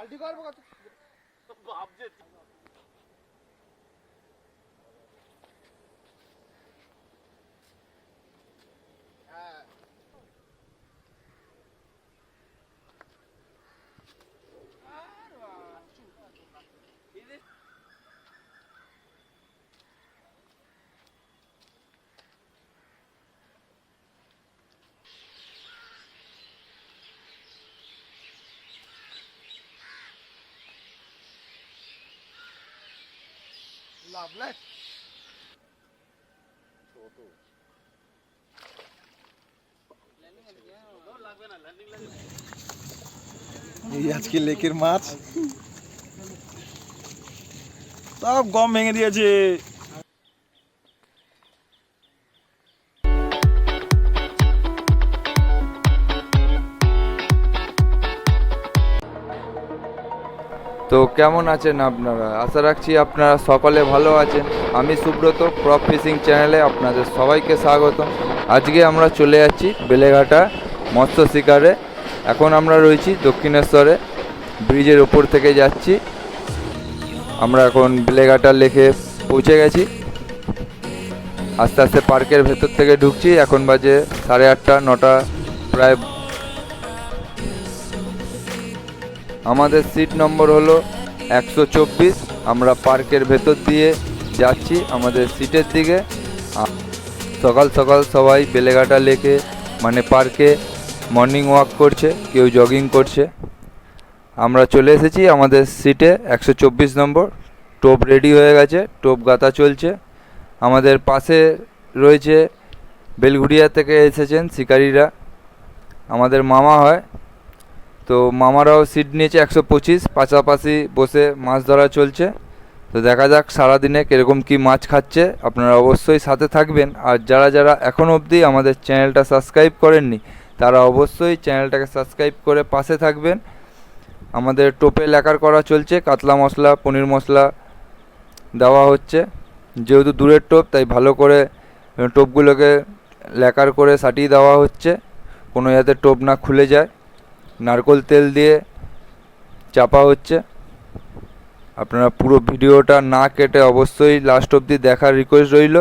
아, 네가 알아봐. 뭐, 아버지. করব কত লাভলেস এই আজকে লেকের মাছ সব গম ভেঙে দিয়েছে তো কেমন আছেন আপনারা? আশা রাখছি আপনারা সকলে ভালো আছেন। আমি সুব্রত ক্রপ ফিশিং চ্যানেলে আপনাদের সবাইকে স্বাগত আজকে আমরা চলে যাচ্ছি বেলেঘাটা মৎস্য শিকারে। এখন আমরা রয়েছি দক্ষিণেশ্বরে, ব্রিজের ওপর থেকে যাচ্ছি। আমরা এখন বেলেঘাটা লেখে পৌঁছে গেছি। আস্তে আস্তে পার্কের ভেতর থেকে ঢুকছি। এখন বাজে সাড়ে আটটা, নটা, প্রায় আমাদের সিট নম্বর হলো একশো চব্বিশ। আমরা পার্কের ভেতর দিয়ে যাচ্ছি আমাদের সিটের দিকে। সকাল সকাল সবাই বেলেঘাটা লেকে মানে পার্কে মর্নিং ওয়াক করছে, কেউ জগিং করছে। আমরা চলে এসেছি আমাদের সিটে একশো চব্বিশ নম্বর টোপ রেডি হয়ে গেছে, টোপ গাঁথা চলছে। আমাদের পাশে রয়েছে বেলঘুরিয়া থেকে এসেছেন শিকারীরা। আমাদের মামা হয় তো মামারাও সিট নিয়েছে একশো পঁচিশ, পাশাপাশি বসে মাছ ধরা চলছে। তো দেখা যাক সারাদিনে কীরকম কী মাছ খাচ্ছে। আপনারা অবশ্যই সাথে থাকবেন। আর যারা যারা এখন অবধি আমাদের চ্যানেলটা সাবস্ক্রাইব করেননি, তারা অবশ্যই চ্যানেলটাকে সাবস্ক্রাইব করে পাশে থাকবেন। আমাদের টোপে লেকার করা চলছে, কাতলা মশলা, পনির মশলা দেওয়া হচ্ছে। যেহেতু দূরের টোপ, তাই ভালো করে টোপগুলোকে লেকার করে সাটিয়ে দেওয়া হচ্ছে। কোনো যাতে টোপ না খুলে যায়। নারকোল তেল দিয়ে চাপা হচ্ছে। আপনারা পুরো ভিডিওটা না কেটে অবশ্যই লাস্ট অবধি দেখার রিকোয়েস্ট রইল।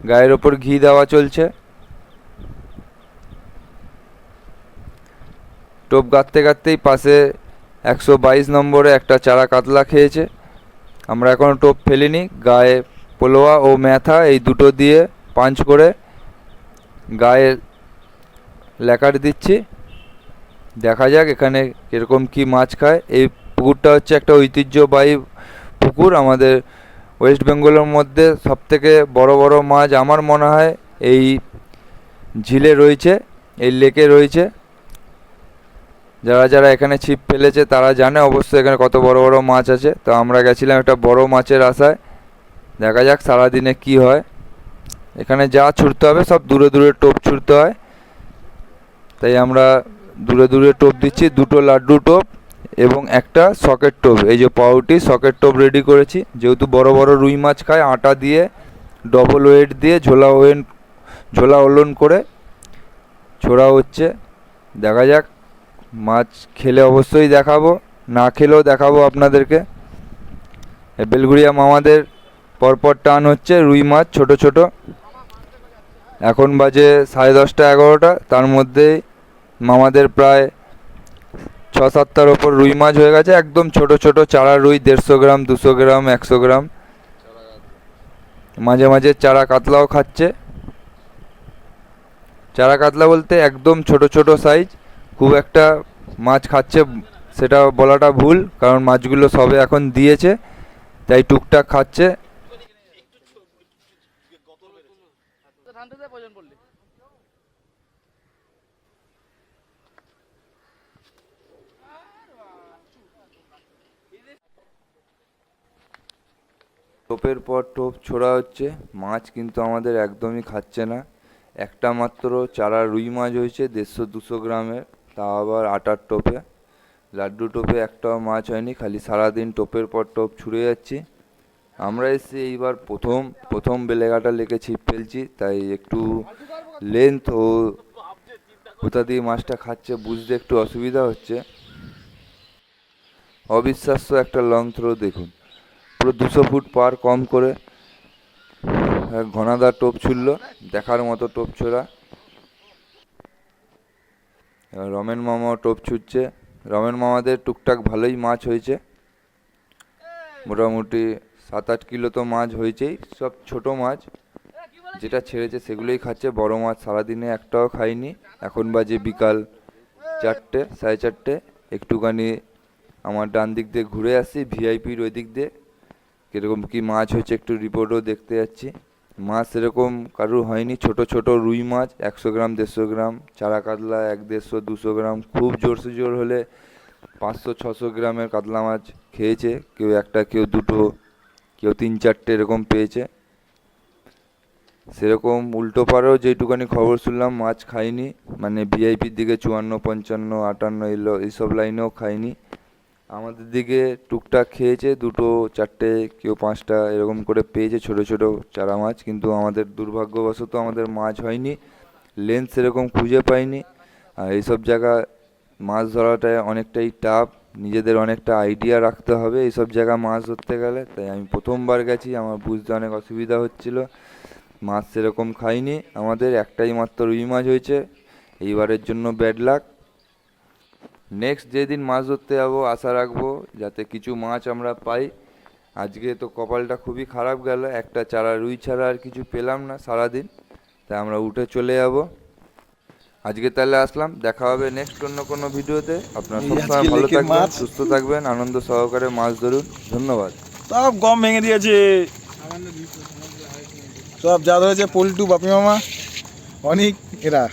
গায়ের ওপর ঘি দেওয়া চলছে। টোপ গাঁততে গাঁততেই পাশে একশো বাইশ নম্বরে একটা চারা কাতলা খেয়েছে। আমরা এখনও টোপ ফেলিনি। গায়ে পোলোয়া ও ম্যাথা এই দুটো দিয়ে পাঞ্চ করে গায়ে লেকার দিচ্ছি। দেখা যাক এখানে কীরকম কি মাছ খায়। এই পুকুরটা হচ্ছে একটা ঐতিহ্যবাহী পুকুর। আমাদের ওয়েস্ট বেঙ্গলের মধ্যে সবথেকে বড় বড় মাছ আমার মনে হয় এই ঝিলে রয়েছে, এই লেকে রয়েছে। যারা যারা এখানে ছিপ ফেলেছে তারা জানে অবশ্যই এখানে কত বড় বড় মাছ আছে। তো আমরা গেছিলাম একটা বড় মাছের আশায়। দেখা যাক সারাদিনে কি হয়। এখানে যা ছুটতে হবে সব দূরে দূরে টোপ ছুটতে হয়। তাই আমরা দূরে দূরে টোপ দিচ্ছি, দুটো লাড্ডু টোপ এবং একটা সকেট টোপ। এই যে পাউটি সকেট টোপ রেডি করেছি। যেহেতু বড় বড় রুই মাছ খায়, আটা দিয়ে ডবল ওয়েট দিয়ে, ঝোলা ওয়েন, ঝোলা ওলন করে ছোড়া হচ্ছে। দেখা যাক, মাছ খেলে অবশ্যই দেখাবো, না খেলেও দেখাবো আপনাদেরকে। বেলগুড়িয়া মামাদের পরপর টান হচ্ছে, রুই মাছ ছোট ছোট। এখন বাজে সাড়ে দশটা এগারোটা, তার মধ্যেই মামাদের প্রায় ছ সাতটার ওপর রুই মাছ হয়ে গেছে। একদম ছোট ছোট চারা রুই দেড়শো গ্রাম দুশো গ্রাম একশো গ্রাম। মাঝে মাঝে চারা কাতলাও খাচ্ছে। চারা কাতলা বলতে একদম ছোট ছোট সাইজ খুব একটা মাছ খাচ্ছে সেটা বলাটা ভুল কারণ মাছগুলো সবে এখন দিয়েছে তাই টুকটাক খাচ্ছে। টোপের পর টোপ ছোড়া হচ্ছে, মাছ কিন্তু আমাদের একদমই খাচ্ছে না। একটা মাত্র চারা রুই মাছ হয়েছে দেড়শো দুশো গ্রামের তা আবার আটার টোপে। লাড্ডু টোপে একটাও মাছ হয়নি, খালি সারাদিন টোপের পর টোপ ছুঁড়ে যাচ্ছি। আমরা এসে এইবার প্রথম প্রথম বেলেঘাটা লেকে ছিপ ফেলছি, তাই একটু লেন্থ ও কোথা দিয়ে মাছটা খাচ্ছে বুঝতে একটু অসুবিধা হচ্ছে। অবিশ্বাস্য একটা লং থ্রো দেখুন। পুরো দুশো ফুট পার কম করে এক ঘনাদা টোপ ছুড়ল, দেখার মতো টোপ ছোড়া। রমেন মামাও টোপ ছুটছে। রমেন মামাদের টুকটাক ভালোই মাছ হয়েছে। মোটামুটি সাত আট কিলো তো মাছ হয়েছেই, সব ছোট মাছ। যেটা ছেড়েছে সেগুলোই খাচ্ছে, বড় মাছ সারাদিনে একটাও খাইনি। এখন বাজে বিকাল চারটে, সাড়ে চারটে। একটুখানি আমার ডান দিক দিয়ে ঘুরে আসি, ভিআইপির ওই দিক দিয়ে। কীরকম কী মাছ হয়েছে একটু রিপোর্টও দেখতে যাচ্ছি। মাছ সেরকম কারুর হয়নি, ছোট ছোট রুই মাছ, একশো গ্রাম, দেড়শো গ্রাম, চারা কাতলা এক, দেড়শো, দুশো গ্রাম, খুব জোরসে জোর হলে পাঁচশো, ছশো গ্রামের কাতলা মাছ খেয়েছে। কেউ একটা, কেউ দুটো, কেউ তিন, চারটে এরকম পেয়েছে। সেরকম উল্টো পাড়েও যেটুকানি খবর শুনলাম, মাছ খাইনি। মানে ভিআইপির দিকে চুয়ান্ন, পঞ্চান্ন, আটান্ন, এলো, এইসব লাইনেও খাইনি। আমাদের দিকে টুকটাক খেয়েছে, দুটো, চারটে, কেউ পাঁচটা এরকম করে পেয়েছে ছোট ছোট চারা মাছ, কিন্তু আমাদের দুর্ভাগ্যবশত আমাদের মাছ হয়নি লেন্স সেরকম খুঁজে পাইনি, আর এইসব জায়গা মাছ ধরাটা অনেকটাই টাফ নিজেদের অনেকটা আইডিয়া রাখতে হবে, এইসব জায়গা মাছ ধরতে গেলে, তাই আমি প্রথমবার গেছি, আমার বুঝতে অনেক অসুবিধা হচ্ছিল, মাছ সেরকম খাইনি, আমাদের একটাই মাত্র রুই মাছ হয়েছে, এইবারের জন্য ব্যাড লাক নেক্সট যেদিন মাছ ধরতে যাব আশা রাখব যাতে কিছু মাছ আমরা পাই। আজকে তো কপালটা খুবই খারাপ গেল একটা চারা রুই ছাড়া আর কিছু পেলাম না সারাদিন। তাই আমরা উঠে চলে যাব। আজকে তাহলে আসলাম দেখা হবে নেক্সট অন্য কোনো ভিডিওতে। আপনারা সবসময় ভালো থাকবেন সুস্থ থাকবেন আনন্দ সহকারে মাছ ধরুন। ধন্যবাদ। সব গম ভেঙে দিয়েছে। সব যা ধরেছে পল্টু বাপি মামা অনেক এরা।